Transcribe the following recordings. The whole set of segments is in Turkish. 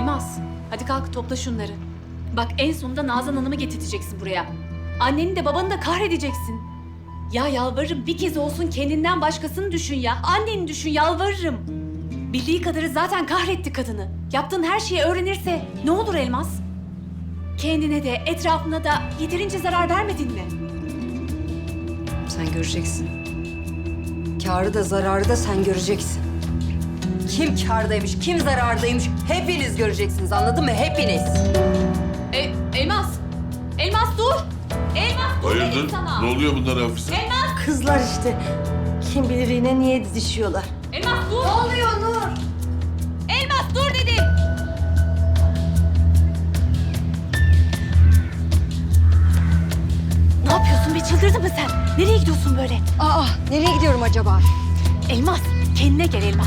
Elmas, hadi kalk topla şunları. Bak en sonunda Nazan Hanım'ı getirteceksin buraya. Anneni de babanı da kahredeceksin. Ya yalvarırım bir kez olsun kendinden başkasını düşün ya. Anneni düşün yalvarırım. Bildiği kadarı zaten kahretti kadını. Yaptığın her şeyi öğrenirse ne olur Elmas? Kendine de etrafına da yeterince zarar vermedin mi? Sen göreceksin. Kârı da zararı da sen göreceksin. Kim kârdaymış, kim zarardaymış hepiniz göreceksiniz anladın mı? Hepiniz. E, Elmas! Elmas dur! Elmas dur dedim Hayırdır? sana! Ne oluyor bunlara Hafize? Elmas! Kızlar işte. Kim bilir yine niye didişiyorlar. Elmas dur! Ne oluyor Nur? Elmas dur dedim! Ne yapıyorsun be çıldırdın mı sen? Nereye gidiyorsun böyle? Aa, nereye gidiyorum acaba? Elmas kendine gel Elmas.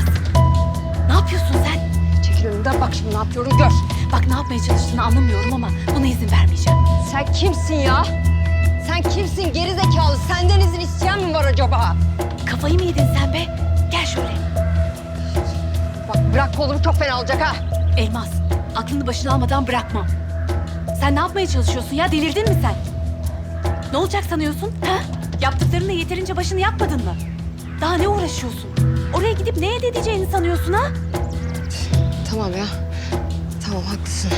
Ne yapıyorsun sen? Çekil önümden bak şimdi ne yapıyorum gör. Bak ne yapmaya çalıştığını anlamıyorum ama buna izin vermeyeceğim. Sen kimsin ya? Sen kimsin geri zekalı? Senden izin isteyen mi var acaba? Kafayı mı yedin sen be? Gel şöyle. Bak bırak kolumu çok fena olacak ha. Elmas aklını başına almadan bırakmam. Sen ne yapmaya çalışıyorsun ya? Delirdin mi sen? Ne olacak sanıyorsun? Ha? Yaptıklarınla yeterince başını yakmadın mı? Daha ne uğraşıyorsun? Oraya gidip ne elde edeceğini sanıyorsun ha? Tamam ya. Tamam haklısın.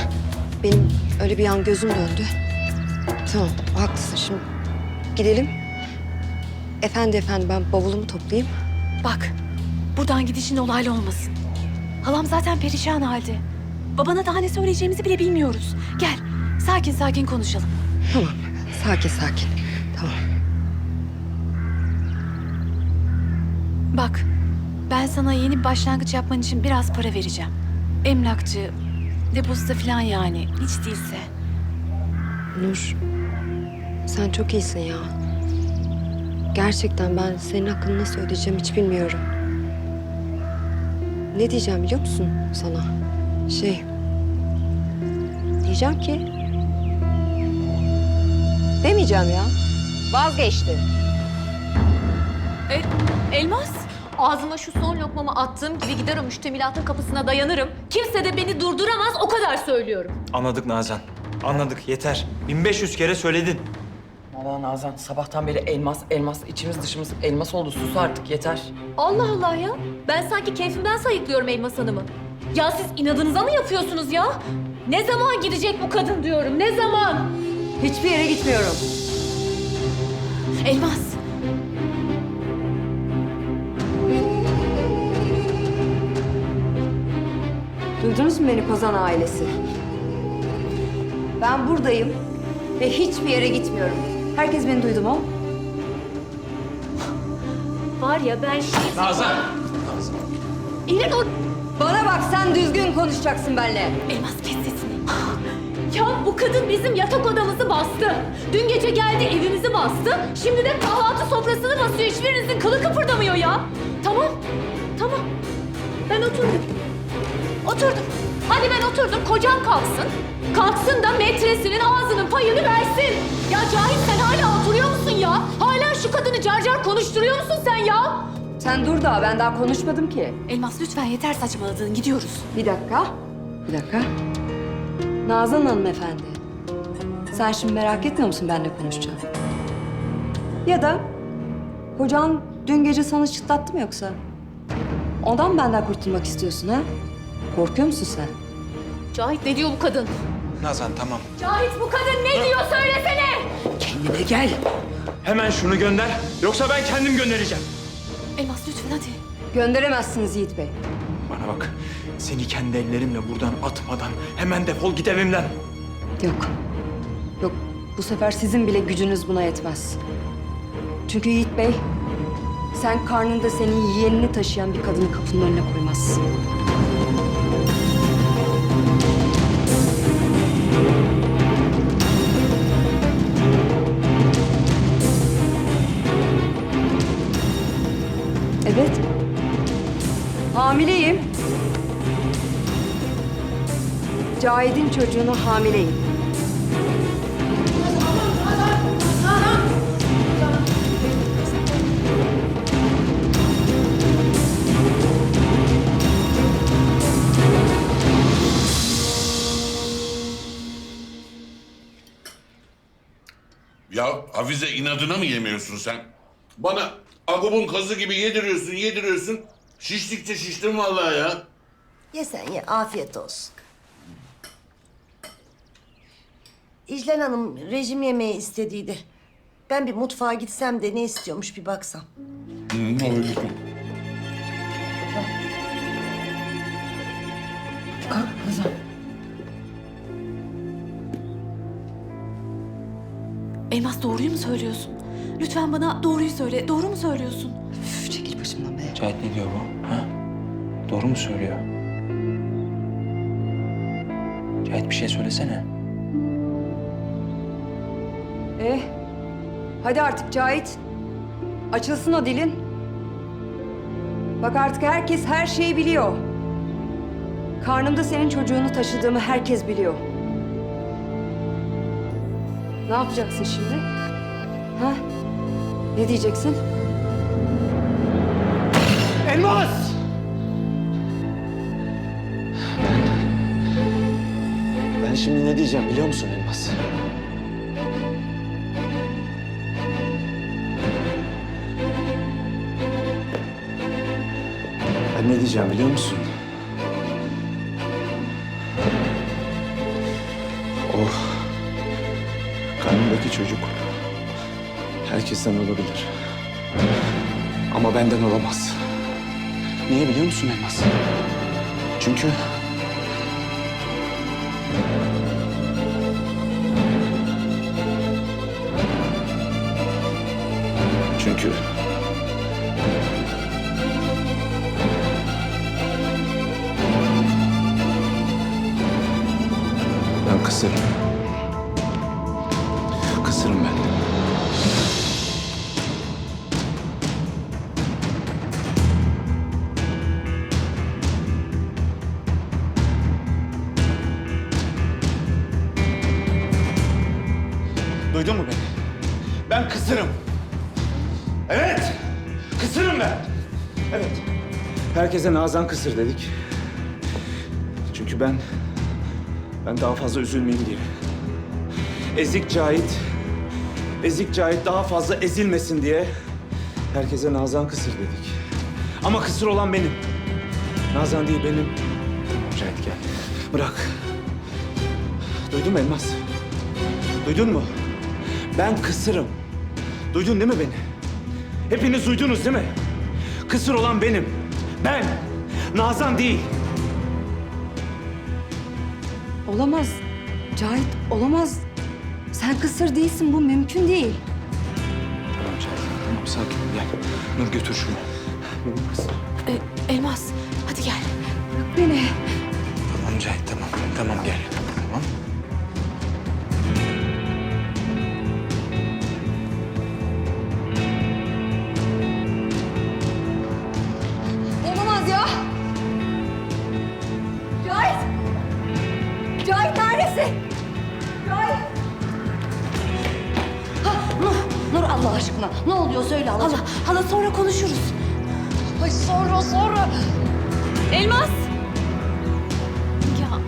Benim öyle bir an gözüm döndü. Tamam haklısın şimdi. Gidelim. Efendi efendi ben bavulumu toplayayım. Bak, buradan gidişin olaylı olmasın. Halam zaten perişan halde. Babana daha ne söyleyeceğimizi bile bilmiyoruz. Gel, sakin sakin konuşalım. Tamam. Sakin sakin. Tamam. Bak, ben sana yeni bir başlangıç yapman için biraz para vereceğim. Emlakçı, depozito falan yani, hiç değilse. Nur. Sen çok iyisin ya. Gerçekten ben senin hakkını nasıl ödeyeceğim hiç bilmiyorum. Ne diyeceğim biliyor musun sana? Şey... Diyeceğim ki... Demeyeceğim ya. Vazgeçtim. E, elmas? Ağzıma şu son lokmamı attığım gibi gider o müştemilatın kapısına dayanırım. Kimse de beni durduramaz, o kadar söylüyorum. Anladık Nazan. Anladık yeter. 1500 kere söyledin. Valla Nazan sabahtan beri elmas elmas içimiz dışımız elmas oldu sus artık yeter. Allah Allah ya. Ben sanki keyfimden sayıklıyorum Elmas Hanım'ı. Ya siz inadınıza mı yapıyorsunuz ya? Ne zaman gidecek bu kadın diyorum, ne zaman? Hiçbir yere gitmiyorum. Elmas, Duydunuz mu beni Kozan ailesi? Ben buradayım ve hiçbir yere gitmiyorum. Herkes beni duydu mu? var ya ben şey... Nazan! İnin o... Bana bak sen düzgün konuşacaksın benimle. Elmas kes sesini. Ya bu kadın bizim yatak odamızı bastı. Dün gece geldi evimizi bastı. Şimdi de kahvaltı sofrasını basıyor. Hiçbirinizin kılı kıpırdamıyor ya. Tamam, tamam. Ben oturdum. Oturdum. Hadi ben oturdum. Kocam kalksın. Kalksın da metresinin ağzının payını versin. Ya Cahit sen hala oturuyor musun ya? Hala şu kadını car car konuşturuyor musun sen ya? Sen dur daha ben daha konuşmadım ki. Elmas lütfen yeter saçmaladığın gidiyoruz. Bir dakika. Bir dakika. Nazan hanımefendi. Sen şimdi merak etmiyor musun benimle konuşacağım? Ya da kocan dün gece sana çıtlattı mı yoksa? Ondan benden kurtulmak istiyorsun ha? Korkuyor musun sen? Cahit ne diyor bu kadın? Nazan tamam. Cahit bu kadın ne diyor söylesene. Kendine gel. Hemen şunu gönder. Yoksa ben kendim göndereceğim. Elmas lütfen hadi. Gönderemezsiniz Yiğit Bey. Bana bak. Seni kendi ellerimle buradan atmadan hemen defol git evimden. Yok. Yok. Bu sefer sizin bile gücünüz buna yetmez. Çünkü Yiğit Bey, sen karnında senin yeğenini taşıyan bir kadını kapının önüne koymazsın. Hamileyim. Cahit'in çocuğunu hamileyim. Ya Hafize inadına mı yemiyorsun sen? Bana agubun kazı gibi yediriyorsun, yediriyorsun. Şiştikçe şiştim vallahi ya. Ye sen ye, afiyet olsun. İclen Hanım rejim yemeği istediydi. Ben bir mutfağa gitsem de ne istiyormuş bir baksam. Öyle. Kalk kızım. Elmas doğruyu mu söylüyorsun? Lütfen bana doğruyu söyle. Doğru mu söylüyorsun? Cahit ne diyor bu? Ha? Doğru mu söylüyor? Cahit bir şey söylesene. Eh, hadi artık Cahit. Açılsın o dilin. Bak artık herkes her şeyi biliyor. Karnımda senin çocuğunu taşıdığımı herkes biliyor. Ne yapacaksın şimdi? Ha? Ne diyeceksin? Elmas! Ben şimdi ne diyeceğim biliyor musun Elmas? Ben ne diyeceğim biliyor musun? O karnımdaki çocuk herkesten olabilir. Ama benden olamaz. Niye biliyor musun Elmas? Çünkü Çünkü... Ben kısırım. Kısırım ben. Duydun mu beni? Ben kısırım. Evet. Kısırım ben. Evet. Herkese Nazan kısır dedik. Çünkü ben... Ben daha fazla üzülmeyeyim diye. Ezik Cahit... Ezik Cahit daha fazla ezilmesin diye... Herkese Nazan kısır dedik. Ama kısır olan benim. Nazan değil benim. Cahit gel. Bırak. Duydun mu Elmas? Duydun mu? Ben kısırım. Duydun değil mi beni? Hepiniz duydunuz değil mi? Kısır olan benim. Ben. Nazan değil. Olamaz. Cahit olamaz. Sen kısır değilsin bu mümkün değil. Tamam Cahit. Tamam sakin ol gel. Nur götür şunu. Benim kızım. E, Elmas hadi gel. Beni. Tamam Cahit tamam. Tamam gel. Tamam. Allah aşkına ne oluyor söyle Hala, halacığım. hala sonra konuşuruz. Ay sonra sonra. Elmas! Ya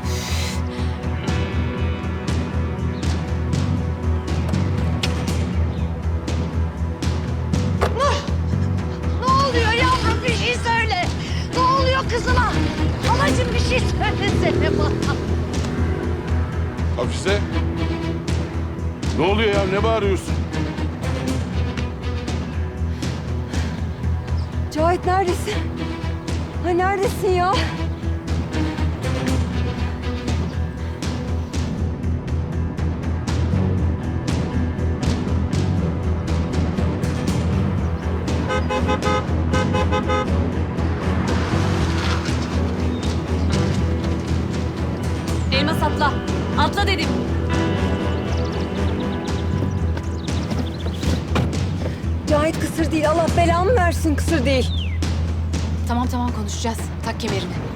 Ne oluyor yavrum bir şey söyle. Ne oluyor kızıma? Halacığım bir şey söylesene bana. Hafize. Ne oluyor ya? Ne bağırıyorsun? Cahit neredesin? Ha neredesin ya? Elmas atla. Atla dedim. Cahit kısır değil. Allah belamı versin kısır değil. Tamam tamam konuşacağız. Tak kemerini.